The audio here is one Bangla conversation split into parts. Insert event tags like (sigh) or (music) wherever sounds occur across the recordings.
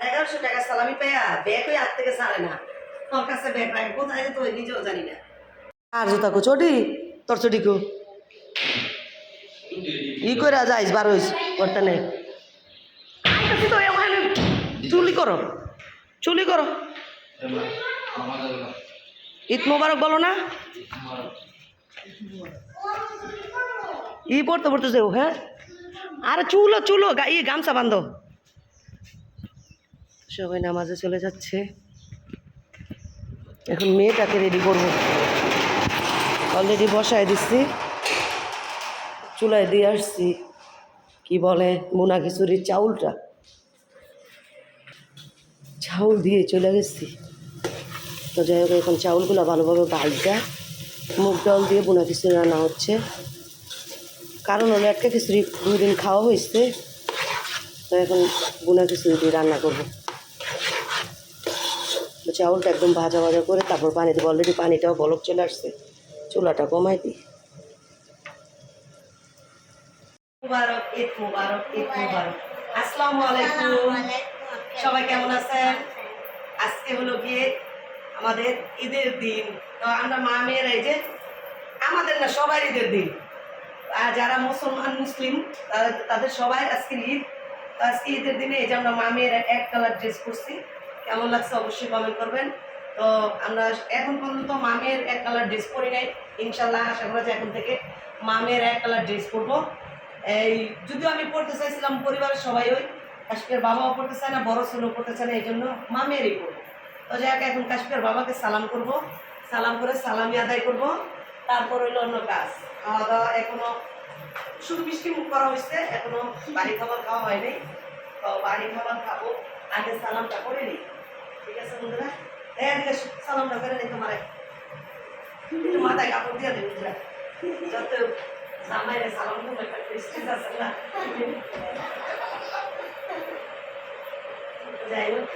এগারোশো টাকা সালামি পাইয়া ব্যাগ ওই হাত থেকে ছাড়ে না। তোর কাছে ব্যাগ রাখে কোথায় যেত ওই নিজেও জানি না। আর জুতা কো চটি? তোর চটি কো? ই করে যাইস বার হইস করতে নেই চুলি করো চুলি করো। ঈদ মোবারক বলো না। ই পড়তে পড়তে যাও হ্যাঁ? আরে চুলো চুলো ই গামছা বান্ধো। সবাই নামাজে চলে যাচ্ছে। এখন মেয়েটাকে রেডি করব। অলরেডি বসায় দিচ্ছি চুলায় দিয়ে আসছি। কি বলে, মোনা খিচুড়ির চাউলটা। চাউল দিয়ে চলে গেছি। তো যাই হোক, এখন চাউলগুলো ভালোভাবে ভাজটা মুগ ডাল দিয়ে বোনা খিচুড়ি রান্না হচ্ছে। কারণ হলো একটা খিচুড়ি দুই দিন খাওয়া হয়েছে। তো এখন বোনা খিচুড়ি দিয়ে রান্না করব। চাউলটা একদম ভাজা ভাজা করে তারপর পানি দেবো। অলরেডি পানিটাও বলক চলে আসছে। চুলাটা কমাই দিই। মুবারক ঈদ মুবারক ঈদ মুবারক। আসসালামু আলাইকুম। সবাই কেমন আছেন? আজকে হলো গিয়ে আমাদের ঈদের দিন। তো আমরা মা মেয়েরা এই যে আমাদের না সবাই ঈদের দিন। আর যারা মুসলমান মুসলিম তাদের সবাই আজকে ঈদ। আজকে ঈদের দিনে এই যে আমরা মা মেয়েরা এক কালার ড্রেস করছি কেমন লাগছে অবশ্যই কমেন্ট করবেন। তো আমরা এখন পর্যন্ত মামের এক কালার ড্রেস পরি নাই। ইনশাল্লাহ আশা করা যায় এখন থেকে মামের এক কালার ড্রেস পরবো। এই, যদিও আমি পড়তে চাইছিলাম পরিবারের সবাই ওই কাশ্মীর বাবাও পড়তে চায় না, বড় ছেলেও পড়তে চায় না, এই জন্য মামেরই পড়ব তো যাই হোক, এখন কাশ্মীর বাবাকে সালাম করব। সালাম করে সালামি আদায় করব। তারপর হইল অন্য কাজ। খাওয়া দাওয়া এখনও শুধু মিষ্টি মুখ করা হয়েছে এখনও বাড়ি খাবার খাওয়া হয়নি তো বাড়ি খাবার খাব, আগে সালামটা করে নিই। ঠিক আছে, বন্ধুরা? আছে সালামটা করে নিই তোমার। একটু মাথায় কাপড় দিয়ে দেবে বুঝলা যত জামাইরে সালাম করব একটা প্রেস্টিজ আছে না? যাই হোক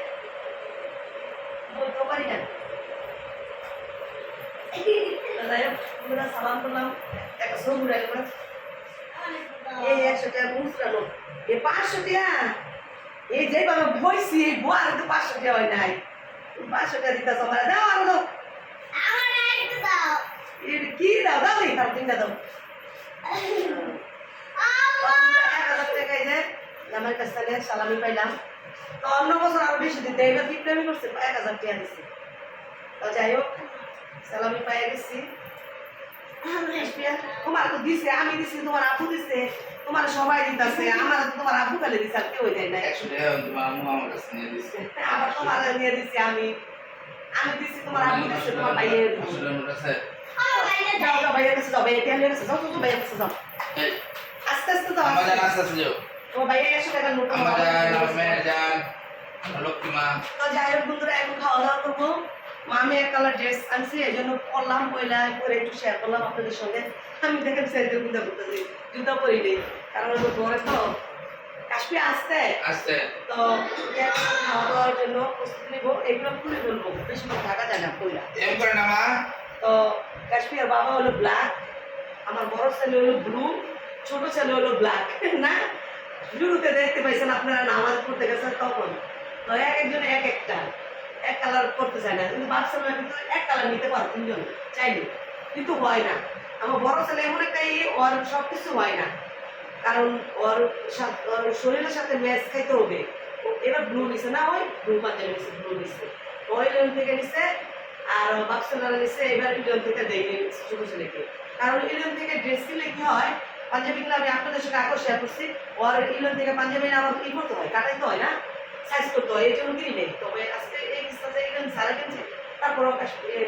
বলতে পারি না। যাই বন্ধুরা করলাম। একশো টাকা মুসরানো এ পাঁচশো টাকা। এই যেভাবে বইছি এই বোয়ার তো পাঁচশো হয় নাই। পাঁচশো টাকা দিতে তোমার দাও আরও দাও। কি দাও? দাও এই তার তিনটা দাও। এক হাজার টাকা এই যে আমার কাছ থেকে সালামি পাইলাম। তো অন্য বছর আরও বেশি দিতে এবার কি প্রেমী করছে এক হাজার টাকা দিচ্ছে তো যাই হোক সালামি পাইয়া গেছি। তোমার তো দিছে আমি দিছি তোমার আপু দিছে। তোমার সবাই দিতেছে আমার তোমার আপু কালে দিছে আর কেউ দেয় না কাছে আবার তোমার নিয়ে দিছি আমি। আমি দিছি তোমার আপু দিছে তোমার ভাইয়ে দিছে। আসলে আমার কাছে যাও যাও ভাইয়ের কাছে যাও ভাইয়ের টেনের কাছে যাও যাও যাও, ভাইয়ের কাছে যাও। আস্তে আস্তে যাও আস্তে। আস্তে আস্তে যাও। তোমার ভাইয়ের নোট আমার আমার লক্ষ্মী মা। তো যাই হোক বন্ধুরা এখন খাওয়া দাওয়া করব। মামি এক কালার ড্রেস আনছি এই জন্য পয়লা করে একটু শেয়ার করলাম আপনাদের সঙ্গে। আমি দেখেন জুতা করতেছি কারণ ঘরে তো কাশ্মীর আসতে আসতে তো খাওয়া দাওয়ার জন্য প্রস্তুতি নিব। এগুলো খুলে ফেলব বেশি থাকা যায় না পয়লা। তো কাশ্মীর বাবা হলো ব্ল্যাক আমার বড় ছেলে হলো ব্লু ছোট ছেলে হলো ব্ল্যাক (laughs) না? ব্লুতে দেখতে পাইছেন আপনারা নামাজ পড়তে গেছেন তখন। তো এক একজন এক একটা। এক কালার করতে চায় না। কিন্তু বাচ্চারা কিন্তু এক কালার নিতে পারে, তিনজন চাইলে কিন্তু হয় না। আমার বড় ছেলে এমন একটা ই ওর সব কিছু হয় না। কারণ ওর ওর শরীরের সাথে ম্যাচ খাইতে হবে। এবার ব্লু নিছে। না ওই ব্লু পাঞ্জাবি নিছে ব্লু নিছে। ওই লেন থেকে নিছে, আর বাক্সলারা নিছে, এবার ইলিয়ন থেকে দেয়নি ছোট ছেলেকে। কারণ ইলিয়ন থেকে ড্রেস কিনলে কি হয়, পাঞ্জাবি পাঞ্জাবিগুলো আমি আপনাদের সঙ্গে আগেও করছি। ওর ইলিয়ন থেকে পাঞ্জাবি আমার কি করতে হয়, কাটাইতে হয় না সাইজ করতে হয় এই জন্য কিনি নেই তবে আজকে কিস্তাতে ইলিয়ন সারা কিনছে তারপর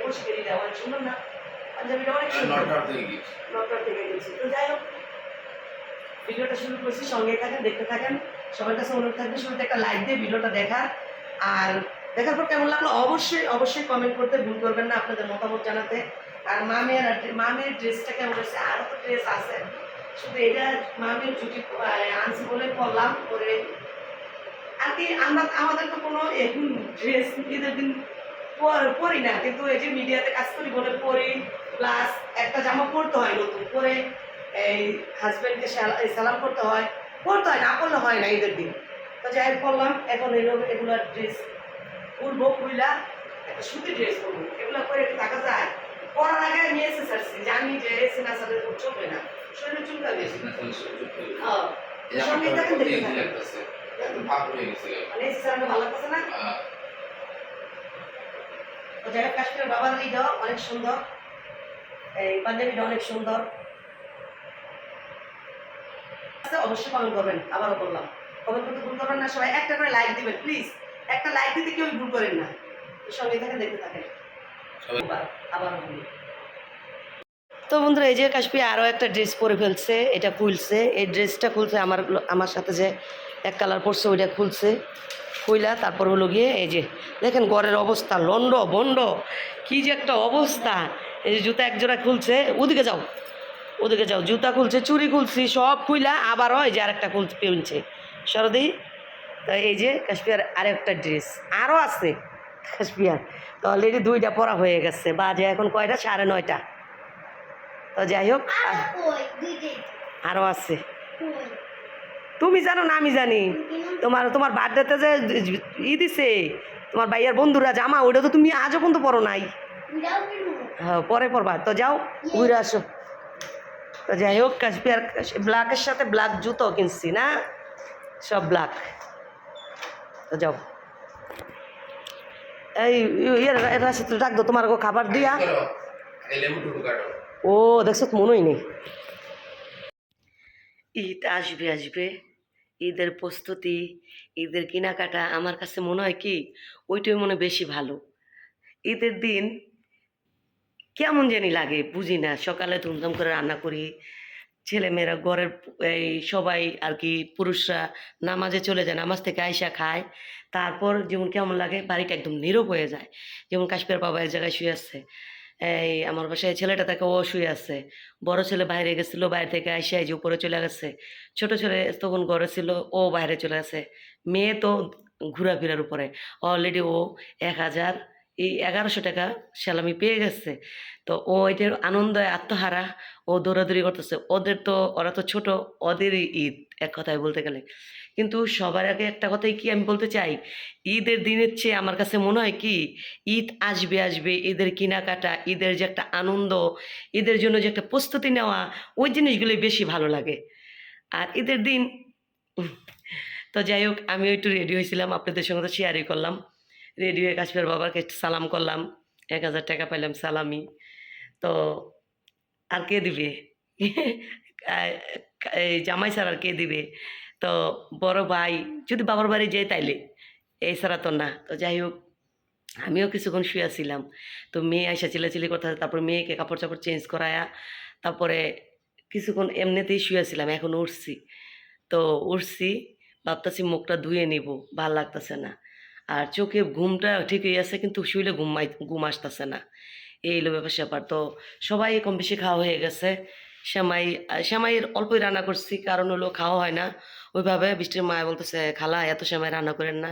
কষি কিনে দেওয়া অনেক সুন্দর না। পাঞ্জাবিটা অনেক নটার থেকে গেছি তো যাই হোক ভিডিওটা শুরু করছি। সঙ্গে থাকেন দেখতে থাকেন। সবার কাছে অনুরোধ থাকবে শুরুতে একটা লাইক দিয়ে ভিডিওটা দেখার। আর দেখার পর কেমন লাগল? অবশ্যই অবশ্যই কমেন্ট করতে ভুল করবেন না আপনাদের মতামত জানাতে। আর মামের মামের ড্রেসটা কেমন হয়েছে? আরও তো ড্রেস আছে। শুধু এটা মামের ছুটি আনছি বলে পরলাম করে আর কি আমরা আমাদের তো কোনো এখন ড্রেস ঈদের দিন পর- পরি না কিন্তু এই যে মিডিয়াতে কাজ করি বলে পরি প্লাস একটা জামা পরতে হয় নতুন করে এই হাজব্যান্ডকে সালাম করতে হয়। পরতে হয় না পরলে হয় না ঈদের দিন। তো যাই হোক করলাম। এখন এলো এগুলো ড্রেস খুলবো খুইলা একটা সুতি ড্রেস করব এগুলো করে একটু থাকা যায়। পরার আগে আমি এসে সারছি জানি যে এসে না সাথে চলবে না। শরীরে চুলকাবে। হ্যাঁ। সঙ্গে দেখেন। দেখে। একদম ফাঁক হয়ে গেছে। মানে এসে ভালো লাগতেছে না? তো যাই হোক কাশ্মীরের বাবার এইটা অনেক সুন্দর। এই পাঞ্জাবিটা অনেক সুন্দর। আচ্ছা, অবশ্যই কমেন্ট করবেন আবারও বললাম। কমেন্ট করতে ভুল করবেন না সবাই একটা করে লাইক দিবেন প্লিজ একটা লাইক দিতে কেউ ভুল করেন না। সঙ্গে থাকে দেখতে থাকেন। বলি। তো বন্ধুরা এই যে কাশ্মীর আরও একটা ড্রেস পরে ফেলছে এটা খুলছে। এই ড্রেসটা খুলছে আমার আমার সাথে যে এক কালার পরছে ওইটা খুলছে খুইলা তারপর হলো গিয়ে এই যে দেখেন ঘরের অবস্থা লন্ড বন্ড কি যে একটা অবস্থা। এই যে জুতা এক জোড়া খুলছে ওদিকে যাও ওদিকে যাও জুতা খুলছে চুরি খুলছি সব খুইলা আবারও এই যে আরেকটা খুল পেনছে। সরদি তো এই যে কাশ্মীর আরেকটা ড্রেস আরও আছে কাশ্মীর। তো অলরেডি দুইটা পরা হয়ে গেছে বাজে এখন কয়টা? সাড়ে নয়টা। তো যাই হোক আরও আছে। তুমি জানো না আমি জানি। তোমার তোমার বার্থডেতে যে ই দিছে তোমার ভাইয়ার বন্ধুরা জামা ওইটা তো তুমি আজও পর্যন্ত পরো নাই। হ্যাঁ পরে পরবা। তো যাও ঘুরে আসো। তো যাই হোক কাশ্মীর ব্ল্যাকের সাথে ব্ল্যাক জুতো কিনছি না? সব ব্ল্যাক। তো যাও। এই ইয়ে রাশি ডাক দো তোমার খাবার দিয়া। ও দেখছ মনেই নেই। ঈদ আসবে আসবে। ঈদের প্রস্তুতি, ঈদের কেনাকাটা আমার কাছে মনে হয় কি, ওইটাই মনে বেশি ভালো। ঈদের দিন কেমন জানি লাগে বুঝি না। সকালে ধুমধাম করে রান্না করি, ছেলেমেয়েরা ঘরের এই সবাই আর কি পুরুষরা নামাজে চলে যায়, নামাজ থেকে আইসা খায়। তারপর যেমন কেমন লাগে, বাড়িটা একদম নীরব হয়ে যায়। যেমন কাশ্মীর বাবা এক জায়গায় শুয়ে আছে। এই আমার বাসায় ছেলেটা তাকে ও শুয়ে আছে। বড় ছেলে বাইরে গেছিল, বাইরে থেকে এই যে উপরে চলে গেছে। ছোট ছেলে তখন ঘরে ছিল ও বাইরে চলে গেছে। মেয়ে তো ঘোরাফেরার উপরে। অলরেডি ও এক হাজার, এই এগারোশো টাকা স্যালামি পেয়ে গেছে। তো ও এটার আনন্দে আত্মহারা, ও দৌড়াদৌড়ি করতেছে। ওদের তো, ওরা তো ছোট, ওদেরই ঈদ, এক কথায় বলতে গেলে। কিন্তু সবার আগে একটা কথাই কি আমি বলতে চাই? ঈদের দিনের চেয়ে আমার কাছে মনে হয় কি, ঈদ আসবে আসবে, ঈদের কেনাকাটা, ঈদের যে একটা আনন্দ, ঈদের জন্য যে একটা প্রস্তুতি নেওয়া, ওই জিনিসগুলোই বেশি ভালো লাগে। আর ঈদের দিন তো যাই হোক আমি একটু রেডি হয়েছিলাম, আপনাদের সঙ্গে তো শেয়ারই করলাম। রেডি হয়ে কাশ্মীর বাবাকে সালাম করলাম, এক হাজার টাকা পাইলাম সালামি। তো আর কে দিবে? (laughs) জামাই স্যার আর কে দিবে? তো বড় ভাই, যদি বাবার বাড়ি যাই তাইলে। এই ছাড়া তো না। তো যাই হোক, আমিও কিছুক্ষণ শুয়েছিলাম তো মেয়ে আইসা চিলাচিলি করতে তারপর মেয়েকে কাপড় চাপড় চেঞ্জ করায়া তারপরে কিছুক্ষণ এমনিতেই শুয়েছিলাম এখন উঠছি। তো উঠছি, ভাবতেছি মুখটা ধুয়ে নিব, ভালো লাগতেছে না। আর চোখে ঘুমটা ঠিকই আছে, কিন্তু শুইলে ঘুমাই ঘুম আসতেছে না। এই হলো ব্যাপার স্যাপার। তো সবাই কম বেশি খাওয়া হয়ে গেছে। সেমাই সেমাইয়ের অল্পই রান্না করছি, কারণ হলো খাওয়া হয় না। ওইভাবে বৃষ্টির মায় বলতেছে, খালা, এত সময় রান্না করেন না,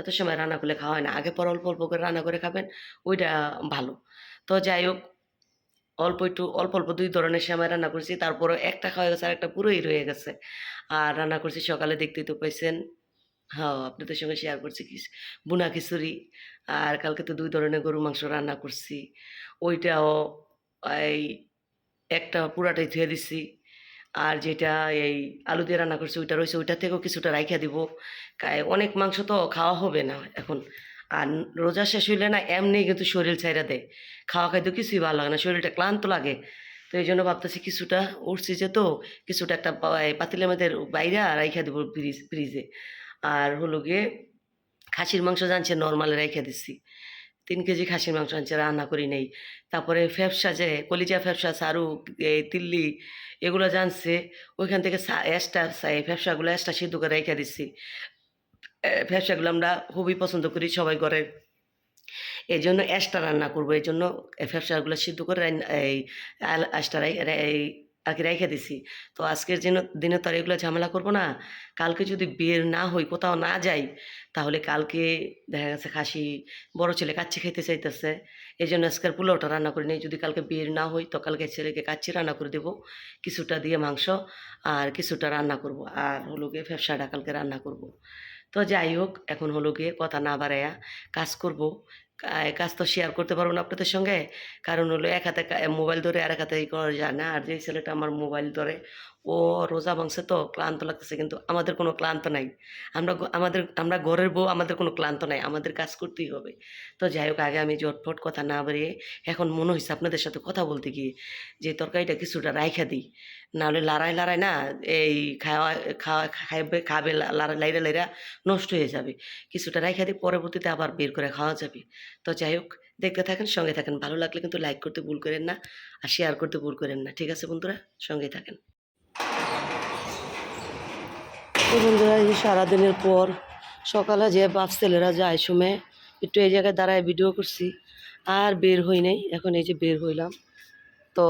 এত সময় রান্না করলে খাওয়া হয় না। আগে পর অল্প অল্প করে রান্না করে খাবেন, ওইটা ভালো। তো যাই হোক, অল্প একটু, অল্প অল্প দুই ধরনের সেমাই রান্না করছি। তারপরে একটা খাওয়া গেছে আর একটা পুরোই রয়ে গেছে। আর রান্না করছি সকালে দেখতেই তো পাইছেন। হ্যাঁ আপনাদের সঙ্গে শেয়ার করছি কি বুনা খিচুড়ি। আর কালকে তো দুই ধরনের গরু মাংস রান্না করছি। ওইটাও এই একটা পুরাটাই ধুয়ে দিছি। আর যেটা এই আলু দিয়ে রান্না করছি ওইটা রয়েছে, ওইটা থেকেও কিছুটা রাইখা দিব। অনেক মাংস তো খাওয়া হবে না এখন। আর রোজা শেষ হইলে না এমনি কিন্তু শরীর ছাইরা দেয়। খাওয়া খাইতে কিছুই ভালো লাগে না, শরীরটা ক্লান্ত লাগে। তো এই জন্য ভাবতেছি কিছুটা উঠছি যে তো কিছুটা একটা পা- পাতিলের মধ্যে বাইরে রাইখা দেবো ফ্রিজ, ফ্রিজে। আর হলো গিয়ে খাসির মাংস জানছে, নর্মালে রাইখা দিচ্ছি। তিন কেজি খাসির মাংস আনছে, রান্না করি নেই। তারপরে ফ্যাপসা যে, কলিজা ফ্যাপসা সারু এই তিল্লি, এগুলো জানছে ওইখান থেকে এক্সট্রা এই ফ্যাপসাগুলো এক্সট্রা সিদ্ধ করে রেখে দিচ্ছি ফ্যাপসাগুলো আমরা খুবই পছন্দ করি সবাই করে এই জন্য এক্সট্রা রান্না করব এই জন্য ফ্যাপসাগুলো সিদ্ধ করে এই এক্সট্রা এই আর কি রেখে দিছি। তো আজকের দিন দিনে তো আর এগুলো ঝামেলা করব না, কালকে যদি বের না হই, কোথাও না যাই, তাহলে কালকে দেখা গেছে খাসি বড় ছেলে কাচ্চি খেতে চাইতেছে। এই জন্য আজকের পোলাওটা রান্না করে নিই। যদি কালকে বের না হই, তো কালকে ছেলেকে কাচ্চি রান্না করে দেবো, কিছুটা দিয়ে মাংস আর কিছুটা রান্না করব। আর হলো গিয়ে ফ্যাপসাটা কালকে রান্না করব। তো যাই হোক, এখন হলো গিয়ে কথা না বাড়াইয়া কাজ করব। কাজ তো শেয়ার করতে পারব না আপনাদের সঙ্গে। কারণ হলো এক হাতে মোবাইল ধরে আর এক হাতে করা যায় না। আর যে ছেলেটা আমার মোবাইল ধরে ও রোজা ভাঙছে তো ক্লান্ত লাগতেছে, কিন্তু আমাদের কোনো ক্লান্ত নাই। আমরা আমাদের, আমরা ঘরের বউ আমাদের কোনো ক্লান্ত নাই, আমাদের কাজ করতেই হবে। তো যাই হোক, আগে আমি জটফট কথা না বাড়িয়ে এখন মনে হয়েছে আপনাদের সাথে কথা বলতে গিয়ে যে তরকারিটা কিছুটা রাইখা দিই। নাহলে লড়াই লড়াই না এই খাওয়া খাওয়া, খাইবে, খাবে, লা- লা- লাইরা লাইরা নষ্ট হয়ে যাবে। কিছুটা রাইখা দিই পরবর্তীতে আবার বের করে খাওয়া যাবে। তো যাই হোক, দেখতে থাকেন, সঙ্গে থাকেন। ভালো লাগলে কিন্তু লাইক করতে ভুল করেন না আর শেয়ার করতে ভুল করেন না। ঠিক আছে বন্ধুরা সঙ্গে থাকেন। তো বন্ধুরা, এই সারাদিনের পর সকালে যে বাপ ছেলেরা যায় সময় একটু এই জায়গায় দাঁড়ায় ভিডিও করছি, আর বের হই নাই, এখন এই যে বের হইলাম। তো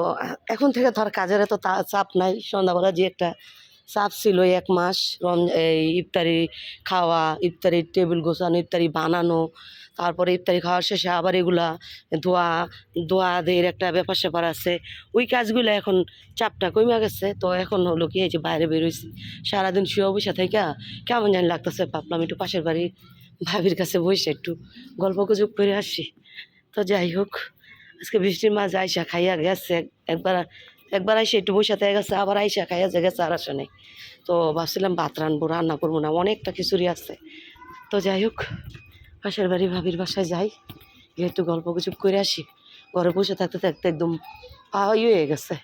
এখন থেকে ধর কাজের এত চাপ নাই, সন্ধ্যাবেলা যে একটা চাপ ছিল এক মাস এই ইফতারি খাওয়া, ইফতারি টেবিল গোছানো, ইফতারি বানানো, তারপরে ইফতারি খাওয়ার শেষে আবার এগুলা ধোয়া দের একটা ব্যাপার স্যাপার আছে। ওই কাজগুলো এখন চাপটা কমে গেছে। তো এখন হলো কি, এই যে বাইরে বেরোইছি সারাদিন শুয়ে বসে থেকে কেমন জানি লাগতেছে, ভাবলাম একটু পাশের বাড়ির ভাবির কাছে বসে একটু গল্প গুজব করে আসি। তো যাই হোক, আজকে বৃষ্টির মাঝে আইসা খাইয়া গেছে, একবার একবার আইসা একটু বসে থেকে গেছে, আবার আইসা খাইয়া যে গেছে আর আসে নাই। তো ভাবছিলাম ভাত রানবো রান্না করব না, অনেকটা খিচুড়ি আছে। তো যাই হোক, পাশের বাড়ি ভাবির বাসায় যাই, গিয়ে একটু গল্প গুজব করে আসি। ঘরে বসে থাকতে থাকতে একদম পা ইয়ে হয়ে গেছে।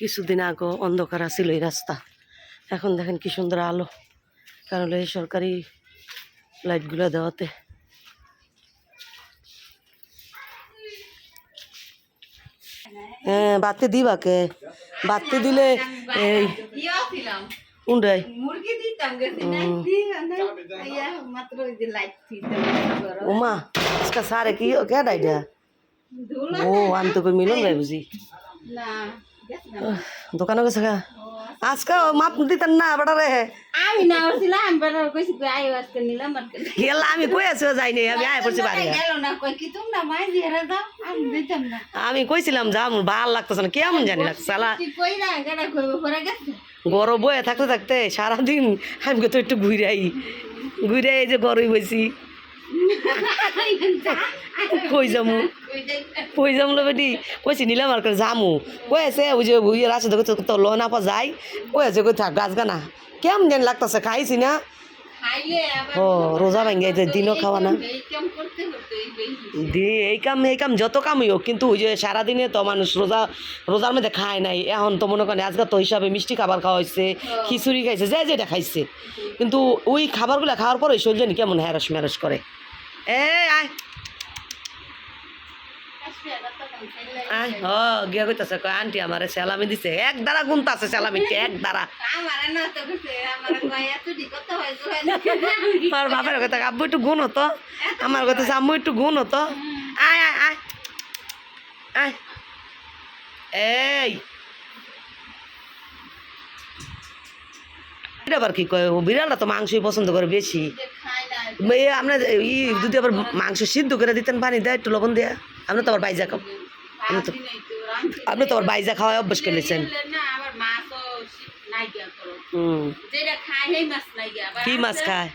কিছুদিন আগে অন্ধকার ছিল এই রাস্তা। এখন দেখেন কি সুন্দর আলো। কারণ এই সরকারি লাইটগুলো দেওয়াতে হ্যাঁ বাতি দিবা কে বাতি দিলে এই উন্ডাই মুরগি দিতাম গেছি না হুম। দিবা না ইয়া মাত্র বাড়তে দিলে এই দিতাম উমা আজকে সারে কি কে ধুলা ও আনতে কই মিলন ভাই বুঝি। দোকানে গেছে গা আজকে মাপ দিতেন না বেটা রে আমি না উঠছিলাম বেটার কইছি কই আই আজকে নিলাম গেলা আমি কই আছি যাইনি আমি আয় পড়ছি বাড়ি। গেল না কই কি তোমরা মাই দিয়ে দাও আমি দিতাম না। আমি কইছিলাম যা আমার ভালো লাগতেছে না কেমন জানি লাগছে সালা কই না গেড়া কইব পরে গেছে। গরম বয়ে থাকতে থাকতে সারাদিন আমি তো একটু ঘুরাই ঘুরে এই যে গরমই বইছি (laughs) কই যামু? কই যাম লো বেটি? কইছি নিলাম আর করে যামু? কই আছে ওই যে ওই রাস্তা দেখো তো লো না পা যাই কই আছে কই থাক গাছ গানা। কেমন জানি লাগতেছে খাইছি না। ও রোজা ভাঙ্গে দিনও খাওয়া না। দি এই কাম এই কাম যত কামই হোক কিন্তু ওই যে সারাদিনে তো মানুষ রোজা রোজার মধ্যে খায় নাই। এখন তো মনে করেন আজকে তো হিসাবে মিষ্টি খাবার খাওয়া হয়েছে খিচুড়ি খাইছে যে যেটা খাইছে। কিন্তু ওই খাবারগুলো খাওয়ার পরে শরীর জানি কেমন হ্যারাস ম্যারাস করে। আয়। আয় হ গিয়া কইতাছে কয় আন্টি আমারে স্যালামি দিছে। এক দ্বারা গুনতাছে স্যালামিতে এক দ্বারা। আমার বাপের কথা আব্বু একটু গুণ হতো আমার কথা আম্মু একটু গুণ হতো আয় আয় আয়। আয়। এই। এটা আবার কি কয় বিড়ালটা তো মাংসই পছন্দ করে বেশি। আপনার ই যদি আবার মাংস সিদ্ধ করে দিতেন পানি দেয় একটু লবণ দেয়া। আপনি তো আবার বাইজা খাও। আপনি তো আপনি তো আবার বাইজা খাওয়াই অভ্যাস করে নিয়েছেন। হুম। কি মাছ খায়?